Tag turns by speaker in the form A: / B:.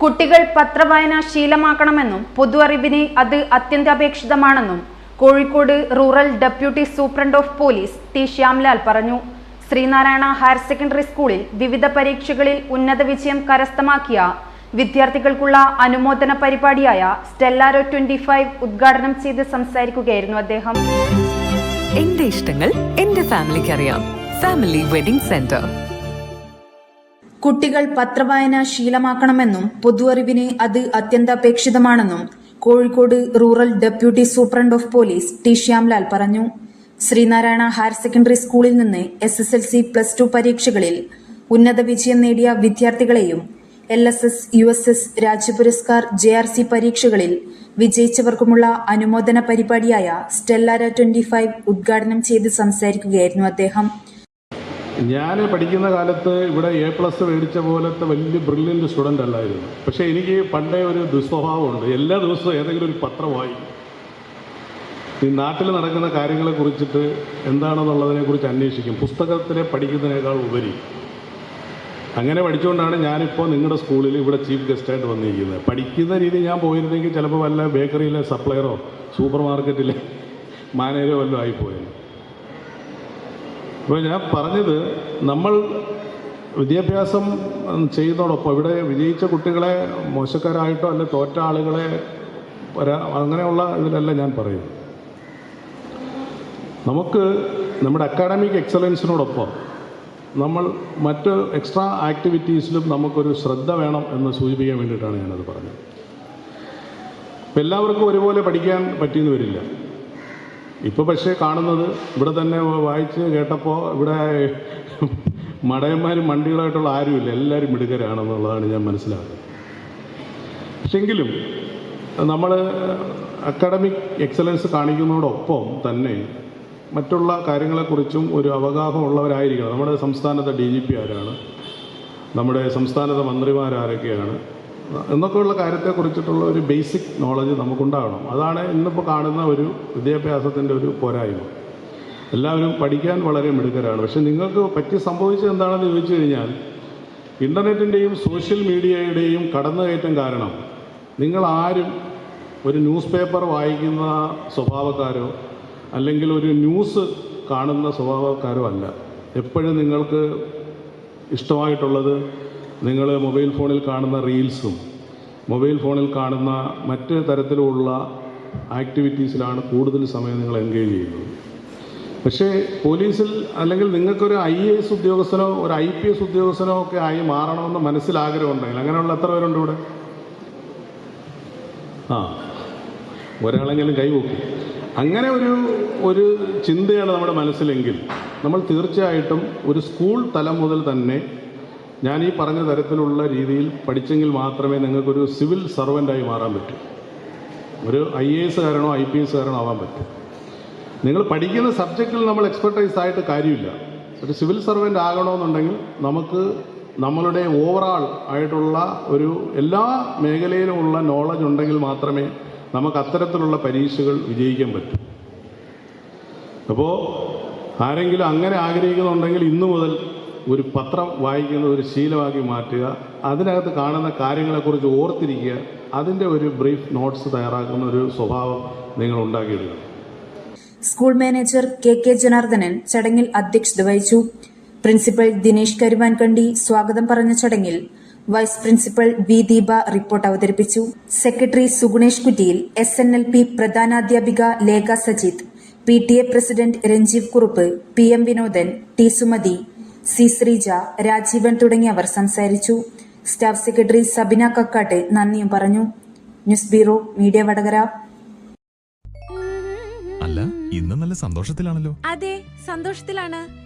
A: കുട്ടികൾ പത്രവായന ശീലമാക്കണമെന്നും പൊതു അറിവിന് അത് അത്യന്താപേക്ഷിതമാണെന്നും Kozhikode rural deputy superintendent of police T Shyamlal പറഞ്ഞു. ശ്രീനാരായണ ഹയർ സെക്കൻഡറി സ്കൂളിൽ വിവിധ പരീക്ഷകളിൽ ഉന്നത വിജയം കരസ്ഥമാക്കിയ വിദ്യാർത്ഥികൾക്കുള്ള അനുമോദന പരിപാടിയായ സ്റ്റെല്ലാരോ ട്വന്റി ഫൈവ് ഉദ്ഘാടനം ചെയ്ത് സംസാരിക്കുകയായിരുന്നു അദ്ദേഹം.
B: എന്റെ ഇഷ്ടങ്ങൾ എന്റെ ഫാമിലിക്ക് അറിയാം. Family wedding centre.
A: കുട്ടികൾ പത്രവായന ശീലമാക്കണമെന്നും പൊതു അറിവിന് അത് അത്യന്താപേക്ഷിതമാണെന്നും Kozhikode rural deputy superintendent of police T Shyamlal പറഞ്ഞു. ശ്രീനാരായണ ഹയർ സെക്കൻഡറി സ്കൂളിൽ നിന്ന് S S L C plus two പരീക്ഷകളിൽ ഉന്നത വിജയം നേടിയ വിദ്യാർത്ഥികളെയും L S S U S S Rajyapuraskar J R C പരീക്ഷകളിൽ വിജയിച്ചവർക്കുമുള്ള അനുമോദന പരിപാടിയായ സ്റ്റെല്ലാര ട്വന്റി ഫൈവ് ഉദ്ഘാടനം ചെയ്ത് സംസാരിക്കുകയായിരുന്നു അദ്ദേഹം.
C: ഞാൻ പഠിക്കുന്ന കാലത്ത് ഇവിടെ എ പ്ലസ് മേടിച്ച പോലത്തെ വലിയ ബ്രില്യന്റ് സ്റ്റുഡന്റ് അല്ലായിരുന്നു. പക്ഷേ എനിക്ക് പണ്ടേ ഒരു ദുസ്വഭാവമുണ്ട്. എല്ലാ ദിവസവും ഏതെങ്കിലും ഒരു പത്രം വായിക്കും. ഈ നാട്ടിൽ നടക്കുന്ന കാര്യങ്ങളെ കുറിച്ചിട്ട് എന്താണെന്നുള്ളതിനെ കുറിച്ച് അന്വേഷിക്കും. പുസ്തകത്തിലെ പഠിക്കുന്നതിനേക്കാൾ ഉപരി. അങ്ങനെ പഠിച്ചുകൊണ്ടാണ് ഞാനിപ്പോൾ നിങ്ങളുടെ സ്കൂളിൽ ഇവിടെ ചീഫ് ഗസ്റ്റായിട്ട് വന്നിരിക്കുന്നത്. പഠിക്കുന്ന രീതി ഞാൻ പോയിരുന്നെങ്കിൽ ചിലപ്പോൾ വല്ല ബേക്കറിയിലെ സപ്ലയറോ സൂപ്പർ മാർക്കറ്റിലെ മാനേജറോ വല്ലതും ആയിപ്പോയത് അപ്പോൾ ഞാൻ പറഞ്ഞത് നമ്മൾ വിദ്യാഭ്യാസം ചെയ്യുന്നതോടൊപ്പം ഇവിടെ വിജയിച്ച കുട്ടികളെ മോശക്കാരായിട്ടോ അല്ലെ തോറ്റ ആളുകളെ അങ്ങനെയുള്ള ഇതിലല്ല ഞാൻ പറയുന്നത്. നമുക്ക് നമ്മുടെ അക്കാഡമിക് എക്സലൻസിനോടൊപ്പം നമ്മൾ മറ്റ് എക്സ്ട്രാ ആക്ടിവിറ്റീസിലും നമുക്കൊരു ശ്രദ്ധ വേണം എന്ന് സൂചിപ്പിക്കാൻ വേണ്ടിയിട്ടാണ് ഞാനത് പറഞ്ഞത്. എല്ലാവർക്കും ഒരുപോലെ പഠിക്കാൻ പറ്റിയെന്ന് വരില്ല. ഇപ്പോൾ പക്ഷേ കാണുന്നത് ഇവിടെ തന്നെ വായിച്ച് കേട്ടപ്പോൾ ഇവിടെ മടയന്മാരും മണ്ടികളായിട്ടുള്ള ആരുമില്ല. എല്ലാവരും മിടുക്കരാണെന്നുള്ളതാണ് ഞാൻ മനസ്സിലാക്കുന്നത്. പക്ഷെങ്കിലും നമ്മൾ അക്കാഡമിക് എക്സലൻസ് കാണിക്കുന്നതോടൊപ്പം തന്നെ മറ്റുള്ള കാര്യങ്ങളെക്കുറിച്ചും ഒരു അവഗാഹം ഉള്ളവരായിരിക്കണം. നമ്മുടെ സംസ്ഥാനത്തെ ഡി ജി പി ആരാണ്? നമ്മുടെ സംസ്ഥാനത്തെ മന്ത്രിമാരാരൊക്കെയാണ്? എന്നൊക്കെയുള്ള കാര്യത്തെ കുറിച്ചിട്ടുള്ള ഒരു ബേസിക് നോളജ് നമുക്കുണ്ടാകണം അതാണ് ഇന്നിപ്പോൾ കാണുന്ന ഒരു വിദ്യാഭ്യാസത്തിന്റെ ഒരു പോരായ്മ. എല്ലാവരും പഠിക്കാൻ വളരെ മിടുക്കരാണ്. പക്ഷെ നിങ്ങൾക്ക് പറ്റി സംഭവിച്ചത് എന്താണെന്ന് ചോദിച്ചു കഴിഞ്ഞാൽ ഇന്റർനെറ്റിന്റെയും സോഷ്യൽ മീഡിയയുടെയും കടന്നുകയറ്റം കാരണം നിങ്ങൾ ആരും ഒരു ന്യൂസ് പേപ്പർ വായിക്കുന്ന സ്വഭാവക്കാരോ അല്ലെങ്കിൽ ഒരു ന്യൂസ് കാണുന്ന സ്വഭാവക്കാരോ അല്ല. എപ്പോഴും നിങ്ങൾക്ക് ഇഷ്ടമായിട്ടുള്ളത് നിങ്ങൾ മൊബൈൽ ഫോണിൽ കാണുന്ന റീൽസും മൊബൈൽ ഫോണിൽ കാണുന്ന മറ്റ് തരത്തിലുള്ള ആക്ടിവിറ്റീസിലാണ് കൂടുതൽ സമയം നിങ്ങൾ എൻഗേജ് ചെയ്യുന്നത്. പക്ഷേ പോലീസിൽ അല്ലെങ്കിൽ നിങ്ങൾക്കൊരു ഐ എ എസ് ഉദ്യോഗസ്ഥനോ ഒരു ഐ പി എസ് ഉദ്യോഗസ്ഥനോ ഒക്കെ ആയി മാറണമെന്ന് മനസ്സിലാഗ്രഹമുണ്ടെങ്കിൽ അങ്ങനെയുള്ള എത്ര പേരുണ്ട് ഇവിടെ? ആ ഒരാളെങ്കിലും കൈവോക്കി അങ്ങനെ ഒരു ഒരു ചിന്തയാണ് നമ്മുടെ മനസ്സിലെങ്കിൽ നമ്മൾ തീർച്ചയായിട്ടും ഒരു സ്കൂൾ തലം മുതൽ തന്നെ ഞാൻ ഈ പറഞ്ഞ തരത്തിലുള്ള രീതിയിൽ പഠിച്ചെങ്കിൽ മാത്രമേ നിങ്ങൾക്കൊരു സിവിൽ സർവന്റായി മാറാൻ പറ്റൂ. ഒരു ഐ എ എസ്സുകാരനോ ഐ പി എസ്സുകാരനോ ആവാൻ പറ്റും. നിങ്ങൾ പഠിക്കുന്ന സബ്ജക്റ്റിൽ നമ്മൾ എക്സ്പെർട്ടൈസ് ആയിട്ട് കാര്യമില്ല. ഒരു സിവിൽ സർവന്റ് ആകണമെന്നുണ്ടെങ്കിൽ നമുക്ക് നമ്മളുടെ ഓവറാൾ ആയിട്ടുള്ള ഒരു എല്ലാ മേഖലയിലുമുള്ള നോളജ് ഉണ്ടെങ്കിൽ മാത്രമേ നമുക്ക് അത്തരത്തിലുള്ള പരീക്ഷകൾ വിജയിക്കാൻ പറ്റൂ. അപ്പോൾ ആരെങ്കിലും അങ്ങനെ ആഗ്രഹിക്കുന്നുണ്ടെങ്കിൽ ഇന്നു മുതൽ ഒരു പത്രം വായിക്കുന്നത് ഒരു ശീലമാക്കി മാറ്റുക അതിനകത്ത് കാണുന്ന കാര്യങ്ങളെക്കുറിച്ച് ഓർത്തിരിക്കുക അതിന്റെ ഒരു ബ്രീഫ് നോട്ട്സ് തയ്യാറാക്കുന്ന ഒരു സ്വഭാവം നിങ്ങൾ ഉണ്ടാക്കിയെടുക്കണം.
A: School manager K K Janardhanan ചടങ്ങിൽ അധ്യക്ഷത വഹിച്ചു. പ്രിൻസിപ്പൽ ദിനേശ് കരുവാൻകണ്ടി സ്വാഗതം പറഞ്ഞ ചടങ്ങിൽ vice principal V Deepa report അവതരിപ്പിച്ചു. Secretary Sugunesh Kuttiyil S N L P പ്രധാനാധ്യാപിക Lekha Sajith P T A president Ranjeev Kurup P M Vinodan T Sumathi C Sreeja Rajeevan തുടങ്ങിയവർ സംസാരിച്ചു. Staff secretary Sabina Kakkat നന്ദിയും പറഞ്ഞു. News bureau media Vadakara.
D: അല്ല ഇന്ന് നല്ല സന്തോഷത്തിലാണല്ലോ.
E: അതെ സന്തോഷത്തിലാണ്.